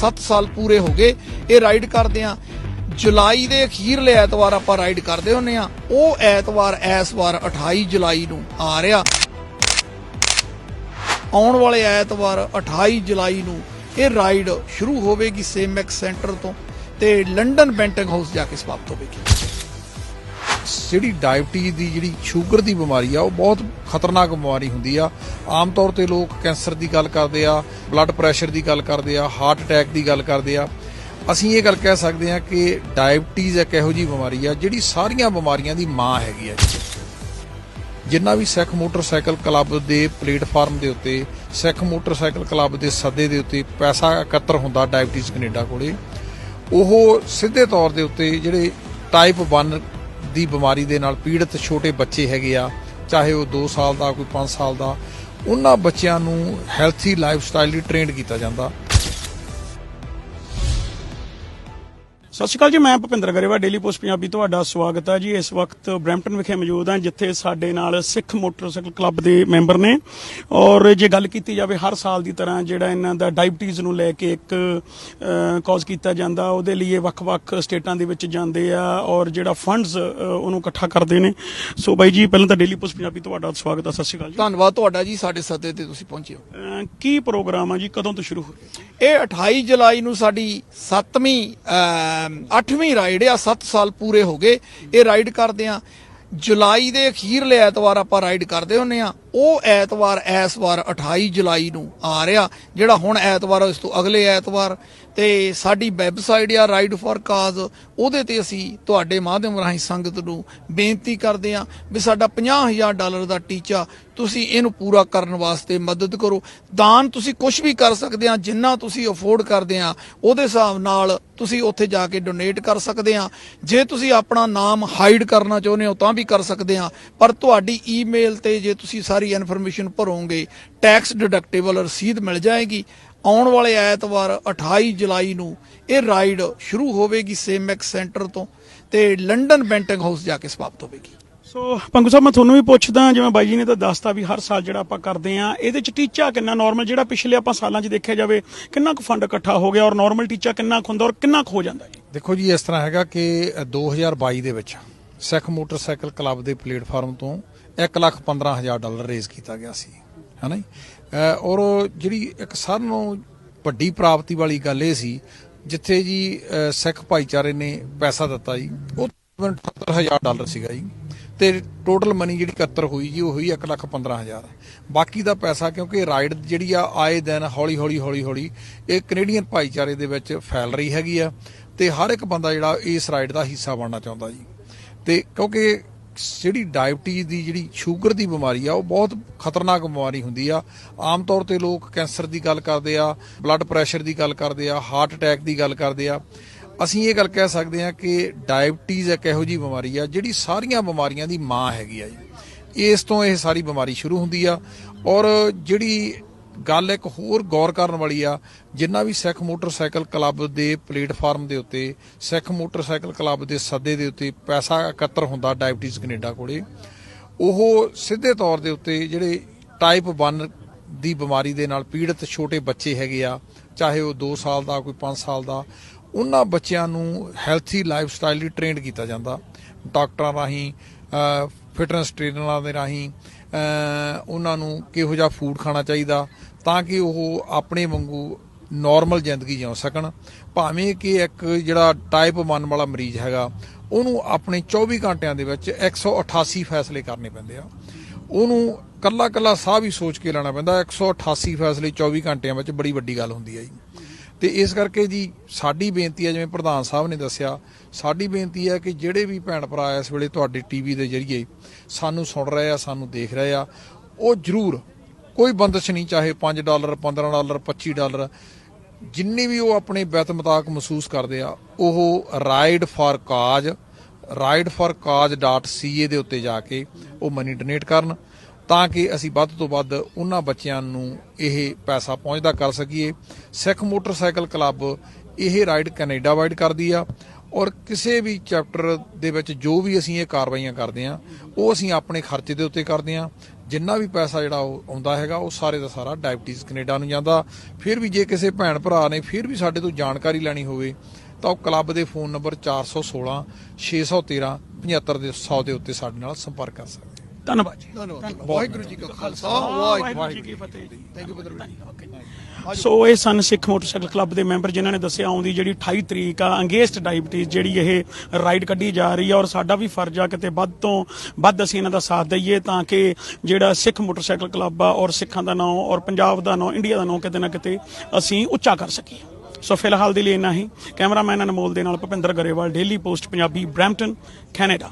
7 ਸਾਲ ਪੂਰੇ ਹੋ ਗਏ, ਇਹ ਰਾਈਡ ਕਰਦੇ ਆ ਜੁਲਾਈ ਦੇ ਅਖੀਰਲੇ ਐਤਵਾਰ ਆਪਾਂ ਰਾਈਡ ਕਰਦੇ ਹੁੰਨੇ ਆ ਉਹ ਐਤਵਾਰ ਇਸ ਵਾਰ 28 ਜੁਲਾਈ ਨੂੰ ਆ ਰਿਹਾ। ਆਉਣ ਵਾਲੇ ਐਤਵਾਰ 28 ਜੁਲਾਈ ਨੂੰ ਇਹ ਰਾਈਡ ਸ਼ੁਰੂ ਹੋਵੇਗੀ ਸੇਮੈਕਸ ਸੈਂਟਰ ਤੋਂ ਤੇ ਲੰਡਨ ਬੈਂਟਿੰਗ ਹਾਊਸ ਜਾ ਕੇ ਸਮਾਪਤ ਹੋਵੇਗੀ। ਜਿਹੜੀ ਡਾਇਬਟੀਜ਼ ਦੀ ਜਿਹੜੀ ਸ਼ੂਗਰ ਦੀ ਬਿਮਾਰੀ ਆ, ਉਹ ਬਹੁਤ ਖਤਰਨਾਕ ਬਿਮਾਰੀ ਹੁੰਦੀ ਆ। ਆਮ ਤੌਰ ਤੇ ਲੋਕ ਕੈਂਸਰ ਦੀ ਗੱਲ ਕਰਦੇ ਆ ਬਲੱਡ ਪ੍ਰੈਸ਼ਰ ਦੀ ਗੱਲ ਕਰਦੇ ਆ ਹਾਰਟ ਅਟੈਕ ਦੀ ਗੱਲ ਕਰਦੇ ਆ। ਅਸੀਂ ਇਹ ਗੱਲ ਕਹਿ ਸਕਦੇ ਆ ਕਿ ਡਾਇਬਟੀਜ਼ ਇੱਕ ਇਹੋ ਜੀ ਬਿਮਾਰੀ ਆ ਜਿਹੜੀ ਸਾਰੀਆਂ ਬਿਮਾਰੀਆਂ ਦੀ ਮਾਂ ਹੈਗੀ ਆ ਜਿੰਨਾ ਵੀ ਸਿੱਖ ਮੋਟਰਸਾਈਕਲ ਕਲੱਬ ਦੇ ਪਲੇਟਫਾਰਮ ਦੇ ਉੱਤੇ, ਸਿੱਖ ਮੋਟਰਸਾਈਕਲ ਕਲੱਬ ਦੇ ਸੱਦੇ ਦੇ ਉੱਤੇ ਪੈਸਾ ਇਕੱਤਰ ਹੁੰਦਾ ਡਾਇਬਟੀਜ਼ ਕੈਨੇਡਾ ਕੋਲੇ, ਉਹ ਸਿੱਧੇ ਤੌਰ ਦੇ ਉੱਤੇ ਜਿਹੜੇ ਟਾਈਪ 1 ਦੀ ਬਿਮਾਰੀ ਦੇ ਨਾਲ ਪੀੜਤ ਛੋਟੇ ਬੱਚੇ ਹੈਗੇ ਆ ਚਾਹੇ ਉਹ 2 ਸਾਲ ਦਾ, ਕੋਈ 5 ਸਾਲ ਦਾ, ਉਹਨਾਂ ਬੱਚਿਆਂ ਨੂੰ ਹੈਲਥੀ ਲਾਈਫ ਸਟਾਈਲ ਲਈ ਟ੍ਰੇਨਡ ਕੀਤਾ ਜਾਂਦਾ। ਸਤਿ ਸ਼੍ਰੀ ਅਕਾਲ ਜੀ ਮੈਂ ਭੁਪਿੰਦਰ ਗਰੇਵਾ ਡੇਲੀ ਪੋਸਟ ਪੰਜਾਬੀ ਤੁਹਾਡਾ ਸਵਾਗਤ ਹੈ ਜੀ। ਇਸ ਵਕਤ ਬਰੈਂਪਟਨ ਵਿਖੇ ਮੌਜੂਦ ਹਾਂ ਜਿੱਥੇ ਸਾਡੇ ਨਾਲ ਸਿੱਖ ਮੋਟਰਸਾਈਕਲ ਕਲੱਬ ਦੇ ਮੈਂਬਰ ਨੇ। ਔਰ ਜੇ ਗੱਲ ਕੀਤੀ ਜਾਵੇ ਹਰ ਸਾਲ ਦੀ ਤਰ੍ਹਾਂ ਜਿਹੜਾ ਇਹਨਾਂ ਦਾ ਡਾਇਬਟੀਜ਼ ਨੂੰ ਲੈ ਕੇ ਇੱਕ ਕਾਜ਼ ਕੀਤਾ ਜਾਂਦਾ ਉਹਦੇ ਲਈ ਇਹ ਵੱਖ-ਵੱਖ ਸਟੇਟਾਂ ਦੇ ਵਿੱਚ ਜਾਂਦੇ ਆ ਔਰ ਜਿਹੜਾ ਫੰਡਸ ਉਹਨੂੰ ਇਕੱਠਾ ਕਰਦੇ ਨੇ। ਸੋ ਬਾਈ ਜੀ ਪਹਿਲਾਂ ਤਾਂ ਡੇਲੀ ਪੋਸਟ ਪੰਜਾਬੀ ਤੁਹਾਡਾ ਸਵਾਗਤ ਹੈ। ਸਤਿ ਸ਼੍ਰੀ ਅਕਾਲ ਜੀ। ਧੰਨਵਾਦ ਤੁਹਾਡਾ ਜੀ ਸਾਡੇ ਸੱਦੇ ਤੇ ਤੁਸੀਂ ਪਹੁੰਚੇ ਹੋ। ਕੀ ਪ੍ਰੋਗਰਾਮ ਆ ਜੀ? ਕਦੋਂ ਤੋਂ ਸ਼ੁਰੂ ਹੋ ਰਿਹਾ ਇਹ 28 ਜੁਲਾਈ ਨੂੰ ਸਾਡੀ 7ਵੀਂ 8ਵੀਂ ਰਾਈਡ ਆ 7 ਸਾਲ ਪੂਰੇ ਹੋ ਗਏ। ਇਹ ਰਾਈਡ ਕਰਦੇ ਆ। ਜੁਲਾਈ ਦੇ ਅਖੀਰਲੇ ਐਤਵਾਰ ਆਪਾਂ ਰਾਈਡ ਕਰਦੇ ਹੁੰਨੇ ਆ। ਉਹ ਐਤਵਾਰ ਇਸ ਵਾਰ 28 ਜੁਲਾਈ ਨੂੰ ਆ ਰਿਹਾ, ਜਿਹੜਾ ਹੁਣ ਐਤਵਾਰ, ਇਸ ਤੋਂ ਅਗਲੇ ਐਤਵਾਰ। ਤੇ ਸਾਡੀ ਵੈਬਸਾਈਟ ਆ ਰਾਈਡ ਫॉर ਕਾਜ਼ ਉਹਦੇ ਤੇ ਅਸੀਂ ਤੁਹਾਡੇ ਮਾਧਿਅਮ ਰਾਹੀਂ ਸੰਗਤ ਨੂੰ ਬੇਨਤੀ ਕਰਦੇ ਆ ਵੀ ਸਾਡਾ 50000 ਡਾਲਰ ਦਾ ਟੀਚਾ ਤੁਸੀਂ ਇਹਨੂੰ ਪੂਰਾ ਕਰਨ ਵਾਸਤੇ ਮਦਦ ਕਰੋ। ਦਾਨ ਤੁਸੀਂ ਕੁਝ ਵੀ ਕਰ ਸਕਦੇ ਆ ਜਿੰਨਾ ਤੁਸੀਂ ਅਫੋਰਡ ਕਰਦੇ ਆ ਉਹਦੇ ਹਿਸਾਬ ਨਾਲ ਤੁਸੀਂ ਉੱਥੇ ਜਾ ਕੇ ਡੋਨੇਟ ਕਰ ਸਕਦੇ ਆ ਜੇ ਤੁਸੀਂ ਆਪਣਾ ਨਾਮ ਹਾਈਡ ਕਰਨਾ ਚਾਹੁੰਦੇ ਹੋ ਤਾਂ ਵੀ ਕਰ ਸਕਦੇ ਆ ਪਰ ਤੁਹਾਡੀ ਈਮੇਲ ਤੇ ਜੇ ਤੁਸੀਂ ਸਾਰੀ ਇਨਫੋਰਮੇਸ਼ਨ ਭਰੋਗੇ ਟੈਕਸ ਡਿਡਕਟੇਬਲ ਰਸੀਦ ਮਿਲ ਜਾਏਗੀ। ਆਉਣ ਵਾਲੇ ਐਤਵਾਰ 28 ਜੁਲਾਈ ਨੂੰ ਇਹ ਰਾਈਡ ਸ਼ੁਰੂ ਹੋਵੇਗੀ ਸੇਮੈਕਸ ਸੈਂਟਰ ਤੋਂ ਤੇ ਲੰਡਨ ਬੈਂਟਿੰਗ ਹਾਊਸ ਜਾ ਕੇ ਸਮਾਪਤ ਹੋਵੇਗੀ। ਸੋ ਪੰਗੂ ਸਾਹਿਬ ਮੈਂ ਤੁਹਾਨੂੰ ਵੀ ਪੁੱਛਦਾ ਜਿਵੇਂ ਬਾਈ ਜੀ ਨੇ ਤਾਂ ਦੱਸਤਾ ਵੀ ਹਰ ਸਾਲ ਜਿਹੜਾ ਆਪਾਂ ਕਰਦੇ ਆ ਇਹਦੇ ਚ ਟੀਚਾ ਕਿੰਨਾ ਨਾਰਮਲ ਜਿਹੜਾ ਪਿਛਲੇ ਆਪਾਂ ਸਾਲਾਂ 'ਚ ਦੇਖਿਆ ਜਾਵੇ ਕਿੰਨਾ ਕੁ ਫੰਡ ਇਕੱਠਾ ਹੋ ਗਿਆ ਔਰ ਨਾਰਮਲ ਟੀਚਾ ਕਿੰਨਾ ਕੁ ਹੁੰਦਾ ਔਰ ਕਿੰਨਾ ਕੁ ਹੋ ਜਾਂਦਾ ਜੀ? ਦੇਖੋ ਜੀ ਇਸ ਤਰ੍ਹਾਂ ਹੈਗਾ ਕਿ 2022 ਦੇ ਵਿੱਚ ਸਿੱਖ ਮੋਟਰਸਾਈਕਲ ਕਲੱਬ ਦੇ ਪਲੇਟਫਾਰਮ ਤੋਂ 115000 ਡਾਲਰ ਰੇਜ਼ ਕੀਤਾ ਗਿਆ ਸੀ ਹਨਾ ਜੀ? ਔਰ ਜਿਹੜੀ ਇੱਕ ਸਾਰਿਆਂ ਨੂੰ ਵੱਡੀ ਪ੍ਰਾਪਤੀ ਵਾਲੀ ਗੱਲ ਇਹ ਸੀ, ਜਿੱਥੇ ਜੀ ਸਿੱਖ ਭਾਈਚਾਰੇ ਨੇ ਪੈਸਾ ਦਿੱਤਾ ਜੀ, ਉਹ ਤਕਰੀਬਨ 78000 ਡਾਲਰ ਸੀਗਾ ਜੀ। ਤੇ ਟੋਟਲ ਮਨੀ ਜਿਹੜੀ ਇਕੱਤਰ ਹੋਈ ਜੀ, ਉਹ ਹੋਈ 115000 ਬਾਕੀ ਦਾ ਪੈਸਾ ਕਿਉਂਕਿ ਰਾਈਡ ਜਿਹੜੀ ਆ, ਆਏ ਦਿਨ ਹੌਲੀ ਹੌਲੀ ਹੌਲੀ ਹੌਲੀ ਇਹ ਕੈਨੇਡੀਅਨ ਭਾਈਚਾਰੇ ਦੇ ਵਿੱਚ ਫੈਲ ਰਹੀ ਹੈਗੀ ਆ ਤੇ ਹਰ ਇੱਕ ਬੰਦਾ ਜਿਹੜਾ ਇਸ ਰਾਈਡ ਦਾ ਹਿੱਸਾ ਬਣਨਾ ਚਾਹੁੰਦਾ ਜੀ। ਤੇ ਕਿਉਂਕਿ ਜਿਹੜੀ ਡਾਇਬਟੀਜ਼ ਦੀ ਜਿਹੜੀ ਸ਼ੂਗਰ ਦੀ ਬਿਮਾਰੀ ਆ, ਉਹ ਬਹੁਤ ਖਤਰਨਾਕ ਬਿਮਾਰੀ ਹੁੰਦੀ ਆ। ਆਮ ਤੌਰ ਤੇ ਲੋਕ ਕੈਂਸਰ ਦੀ ਗੱਲ ਕਰਦੇ ਆ ਬਲੱਡ ਪ੍ਰੈਸ਼ਰ ਦੀ ਗੱਲ ਕਰਦੇ ਆ ਹਾਰਟ ਅਟੈਕ ਦੀ ਗੱਲ ਕਰਦੇ ਆ। ਅਸੀਂ ਇਹ ਗੱਲ ਕਹਿ ਸਕਦੇ ਆ ਕਿ ਡਾਇਬਟੀਜ਼ ਇੱਕ ਇਹੋ ਜੀ ਬਿਮਾਰੀ ਆ, ਜਿਹੜੀ ਸਾਰੀਆਂ ਬਿਮਾਰੀਆਂ ਦੀ ਮਾਂ ਹੈਗੀ ਆ ਜੀ। ਇਸ ਤੋਂ ਇਹ ਸਾਰੀ ਬਿਮਾਰੀ ਸ਼ੁਰੂ ਹੁੰਦੀ ਆ ਔਰ ਜਿਹੜੀ ਗੱਲ ਇੱਕ ਹੋਰ ਗੌਰ ਕਰਨ ਵਾਲੀ ਆ, ਜਿੰਨਾ ਵੀ ਸਿੱਖ ਮੋਟਰਸਾਈਕਲ ਕਲੱਬ ਦੇ ਪਲੇਟਫਾਰਮ ਦੇ ਉੱਤੇ, ਸਿੱਖ ਮੋਟਰਸਾਈਕਲ ਕਲੱਬ ਦੇ ਸੱਦੇ ਦੇ ਉੱਤੇ ਪੈਸਾ ਇਕੱਤਰ ਹੁੰਦਾ ਡਾਇਬਟੀਜ਼ ਕੈਨੇਡਾ ਕੋਲੇ, ਉਹ ਸਿੱਧੇ ਤੌਰ ਦੇ ਉੱਤੇ ਜਿਹੜੇ ਟਾਈਪ 1 ਦੀ ਬਿਮਾਰੀ ਦੇ ਨਾਲ ਪੀੜਤ ਛੋਟੇ ਬੱਚੇ ਹੈਗੇ ਆ, ਚਾਹੇ ਉਹ 2 ਸਾਲ ਦਾ, ਕੋਈ 5 ਸਾਲ ਦਾ, ਉਹਨਾਂ ਬੱਚਿਆਂ ਨੂੰ ਹੈਲਥੀ ਲਾਈਫ ਸਟਾਈਲ ਲਈ ਟ੍ਰੇਨਡ ਕੀਤਾ ਜਾਂਦਾ। ਡਾਕਟਰਾਂ ਰਾਹੀਂ ਫਿਟਨੈਸ ਟ੍ਰੇਨਰਾਂ ਦੇ ਰਾਹੀਂ ਉਹਨਾਂ ਨੂੰ ਕਿਹੋ ਜਿਹਾ ਫੂਡ ਖਾਣਾ ਚਾਹੀਦਾ ਤਾਂ ਕਿ ਉਹ ਆਪਣੇ ਵਾਂਗੂ ਨਾਰਮਲ ਜ਼ਿੰਦਗੀ ਜਿਉ ਸਕਣ। ਭਾਵੇਂ ਕਿ ਇੱਕ ਜਿਹੜਾ ਟਾਈਪ 1 ਵਾਲਾ ਮਰੀਜ਼ ਹੈਗਾ, ਉਹਨੂੰ ਆਪਣੇ 24 ਘੰਟਿਆਂ ਦੇ ਵਿੱਚ 188 ਫੈਸਲੇ ਕਰਨੇ ਪੈਂਦੇ ਆ। ਉਹਨੂੰ ਕੱਲਾ ਕੱਲਾ ਸਾਹ ਵੀ ਸੋਚ ਕੇ ਲੈਣਾ ਪੈਂਦਾ 188 ਫੈਸਲੇ 24 ਘੰਟਿਆਂ ਵਿੱਚ ਬੜੀ ਵੱਡੀ ਗੱਲ ਹੁੰਦੀ ਹੈ ਜੀ। ਤੇ ਇਸ ਕਰਕੇ ਜੀ ਸਾਡੀ ਬੇਨਤੀ ਹੈ ਜਿਵੇਂ ਪ੍ਰਧਾਨ ਸਾਹਿਬ ਨੇ ਦੱਸਿਆ, ਸਾਡੀ ਬੇਨਤੀ ਹੈ ਕਿ ਜਿਹੜੇ ਵੀ ਭੈਣ ਭਰਾ ਇਸ ਵੇਲੇ ਤੁਹਾਡੇ ਟੀਵੀ ਦੇ ਜ਼ਰੀਏ ਸਾਨੂੰ ਸੁਣ ਰਹੇ ਆ, ਸਾਨੂੰ ਦੇਖ ਰਹੇ ਆ, ਉਹ ਜਰੂਰ ਕੋਈ ਬੰਦਸ਼ ਨਹੀਂ, ਚਾਹੇ 5 ਡਾਲਰ 15 ਡਾਲਰ 25 ਡਾਲਰ, ਜਿੰਨੀ ਵੀ ਉਹ ਆਪਣੇ ਬੈਤ ਮੁਤਾਬਕ ਮਹਿਸੂਸ ਕਰਦੇ ਆ, ਉਹ ਰਾਈਡ ਫਾਰ ਕਾਜ rideforcause.ca ਦੇ ਉੱਤੇ ਜਾ ਕੇ ਉਹ ਮਨੀ ਡੋਨੇਟ ਕਰਨ, ਤਾਂ ਕਿ ਅਸੀਂ ਵੱਧ ਤੋਂ ਵੱਧ ਉਹਨਾਂ ਬੱਚਿਆਂ ਨੂੰ ਇਹ ਪੈਸਾ ਪਹੁੰਚਦਾ ਕਰ ਸਕੀਏ। ਸਿੱਖ ਮੋਟਰਸਾਈਕਲ ਕਲੱਬ ਇਹ ਰਾਈਡ ਕੈਨੇਡਾ ਵਾਈਡ ਕਰਦੀ ਆ। ਔਰ ਕਿਸੇ ਵੀ ਚੈਪਟਰ ਦੇ ਵਿੱਚ ਜੋ ਵੀ ਅਸੀਂ ਇਹ ਕਾਰਵਾਈਆਂ ਕਰਦੇ ਆ ਉਹ ਅਸੀਂ ਆਪਣੇ ਖਰਚੇ ਦੇ ਉੱਤੇ ਕਰਦੇ ਆ ਜਿੰਨਾ ਵੀ ਪੈਸਾ ਜਿਹੜਾ ਉਹ ਆਉਂਦਾ ਹੈਗਾ, ਉਹ ਸਾਰੇ ਦਾ ਸਾਰਾ ਡਾਇਬਟੀਜ਼ ਕੈਨੇਡਾ ਨੂੰ ਜਾਂਦਾ। ਫਿਰ ਵੀ ਜੇ ਕਿਸੇ ਭੈਣ ਭਰਾ ਨੇ ਫਿਰ ਵੀ ਸਾਡੇ ਤੋਂ ਜਾਣਕਾਰੀ ਲੈਣੀ ਹੋਵੇ, ਤਾਂ ਉਹ ਕਲੱਬ ਦੇ ਫੋਨ ਨੰਬਰ 416 613 75 ਦੇ 100 ਦੇ ਉੱਤੇ ਸਾਡੇ ਨਾਲ ਸੰਪਰਕ ਕਰ ਸਕਦੇ ਧੰਨਵਾਦ ਜੀ। ਧੰਨਵਾਦ। ਵਾਹਿਗੁਰੂ ਜੀ ਕਾ ਖਾਲਸਾ ਵਾਹਿਗੁਰੂ ਜੀ ਕੀ ਫਤਿਹ ਥੈਂਕ ਯੂ ਬ੍ਰਦਰ ਸੋ ਇਹ ਸਨ ਸਿੱਖ ਮੋਟਰਸਾਈਕਲ ਕਲੱਬ ਦੇ ਮੈਂਬਰ ਜਿਨ੍ਹਾਂ ਨੇ ਦੱਸਿਆ ਆਉਂਦੀ ਜਿਹੜੀ 28 ਤਰੀਕ ਆ ਅੰਗੇਸਟ ਡਾਇਬਟੀਜ਼ ਜਿਹੜੀ ਇਹ ਰਾਈਡ ਕੱਢੀ ਜਾ ਰਹੀ ਆ ਔਰ ਸਾਡਾ ਵੀ ਫਰਜ਼ ਆ ਕਿਤੇ ਵੱਧ ਤੋਂ ਵੱਧ ਅਸੀਂ ਇਹਨਾਂ ਦਾ ਸਾਥ ਦਈਏ ਤਾਂ ਕਿ ਜਿਹੜਾ ਸਿੱਖ ਮੋਟਰਸਾਈਕਲ ਕਲੱਬ ਆ ਔਰ ਸਿੱਖਾਂ ਦਾ ਨਾਮ ਔਰ ਪੰਜਾਬ ਦਾ ਨਾਮ ਇੰਡੀਆ ਦਾ ਨਾਮ ਕਿਤੇ ਨਾ ਕਿਤੇ ਅਸੀਂ ਉੱਚਾ ਕਰ ਸਕੀਏ। ਸੋ ਫਿਲਹਾਲ ਦੇ ਲਈ ਇੰਨਾ ਹੀ। ਕੈਮਰਾਮੈਨ ਅਨਮੋਲ ਦੇ ਨਾਲ Bhupinder Grewal Daily Post Punjabi Brampton Canada.